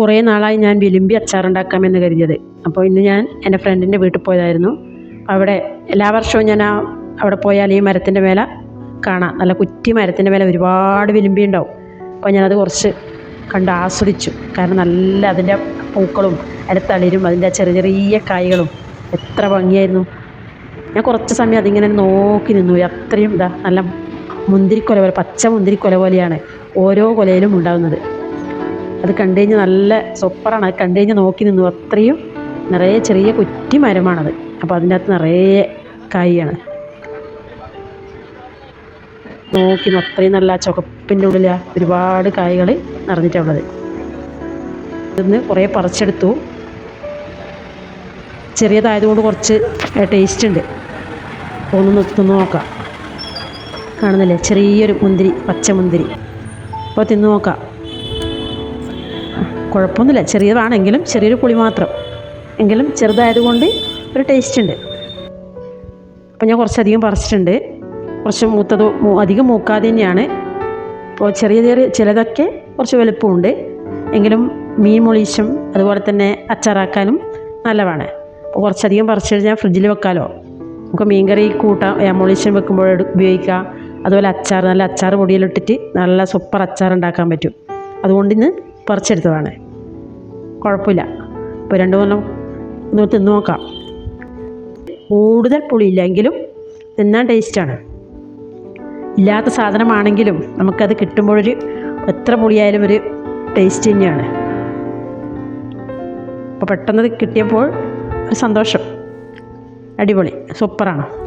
കുറേ നാളായി ഞാൻ വിലുമ്പി അച്ചാറുണ്ടാക്കാമെന്ന് കരുതിയത്. അപ്പോൾ ഇന്ന് ഞാൻ എന്റെ ഫ്രണ്ടിന്റെ വീട്ടിൽ പോയതായിരുന്നു. അവിടെ എല്ലാ വർഷവും ഞാൻ ആ അവിടെ പോയാൽ ഈ മരത്തിന്റെ മേലെ കാണാം. നല്ല കുറ്റി മരത്തിന്റെ മേലെ ഒരുപാട് വിലുമ്പി ഉണ്ടാവും. അപ്പോൾ ഞാനത് കുറച്ച് കണ്ട് ആസ്വദിച്ചു. കാരണം നല്ല അതിന്റെ പൂക്കളും അതിന്റെ തളിരും അതിന്റെ ചെറിയ ചെറിയ കായ്കളും എത്ര ഭംഗിയായിരുന്നു. ഞാൻ കുറച്ച് സമയം അതിങ്ങനെ നോക്കി നിന്നു. അത്രയും ഇതാ നല്ല മുന്തിരിക്കൊല പോലെ പച്ച മുന്തിരിക്കൊല പോലെയാണ് ഓരോ കൊലയിലും ഉണ്ടാകുന്നത് അത് കണ്ടു കഴിഞ്ഞ് നല്ല സൂപ്പറാണ്. അത് കണ്ടു കഴിഞ്ഞ് നോക്കി നിന്നു. അത്രയും നിറയെ ചെറിയ കുറ്റി മരമാണത്. അപ്പോൾ അതിന്റെ അകത്ത് നിറയെ കായാണ്. നോക്കി. അത്രയും നല്ല ചുവപ്പിന്റെ ഉള്ളിൽ ഒരുപാട് കായകൾ നിറഞ്ഞിട്ടുള്ളത് ഇന്ന് കുറേ പറിച്ചെടുത്തു. ചെറിയതായതുകൊണ്ട് കുറച്ച് ടേസ്റ്റ് ഉണ്ട്. ഒന്ന് തിന്ന് നോക്കാം. കാണുന്നില്ലേ? ചെറിയൊരു മുന്തിരി പച്ചമുന്തിരി അപ്പോൾ തിന്നു നോക്കാം. കുഴപ്പമൊന്നുമില്ല. ചെറിയതാണെങ്കിലും ചെറിയൊരു പുളി മാത്രം. എങ്കിലും ചെറുതായതുകൊണ്ട് ഒരു ടേസ്റ്റ് ഉണ്ട്. അപ്പോൾ ഞാൻ കുറച്ചധികം പറിച്ചിട്ടുണ്ട്. കുറച്ച് മൂത്തത് അധികം മൂക്കാതെ തന്നെയാണ്. അപ്പോൾ ചെറിയ ചെറിയ ചിലതൊക്കെ കുറച്ച് വലുപ്പമുണ്ട്. എങ്കിലും മീൻ മുളീശും അതുപോലെ തന്നെ അച്ചാറാക്കാനും നല്ലതാണ്. അപ്പോൾ കുറച്ചധികം പറിച്ചു കഴിഞ്ഞാൽ ഫ്രിഡ്ജിൽ വെക്കാമല്ലോ നമുക്ക് മീൻകറി കൂട്ടാം. മുളീശം വെക്കുമ്പോൾ ഉപയോഗിക്കാം അതുപോലെ അച്ചാർ നല്ല അച്ചാർ പൊടിയിലിട്ടിട്ട് നല്ല സൂപ്പർ അച്ചാർ ഉണ്ടാക്കാൻ പറ്റും. അതുകൊണ്ട് ഇന്ന് പറിച്ചെടുത്തതാണ്. കുഴപ്പമില്ല. ഇപ്പോൾ രണ്ട് മൂന്നും ഒന്ന് തിന്ന് നോക്കാം. കൂടുതൽ പുളിയില്ലെങ്കിലും തിന്നാൻ ടേസ്റ്റാണ് ഇല്ലാത്ത സാധനമാണെങ്കിലും നമുക്കത് കിട്ടുമ്പോഴൊരു എത്ര പുളിയായാലും ഒരു ടേസ്റ്റ് തന്നെയാണ്. അപ്പോൾ പെട്ടെന്ന് കിട്ടിയപ്പോൾ ഒരു സന്തോഷം. അടിപൊളി. സൂപ്പറാണ്.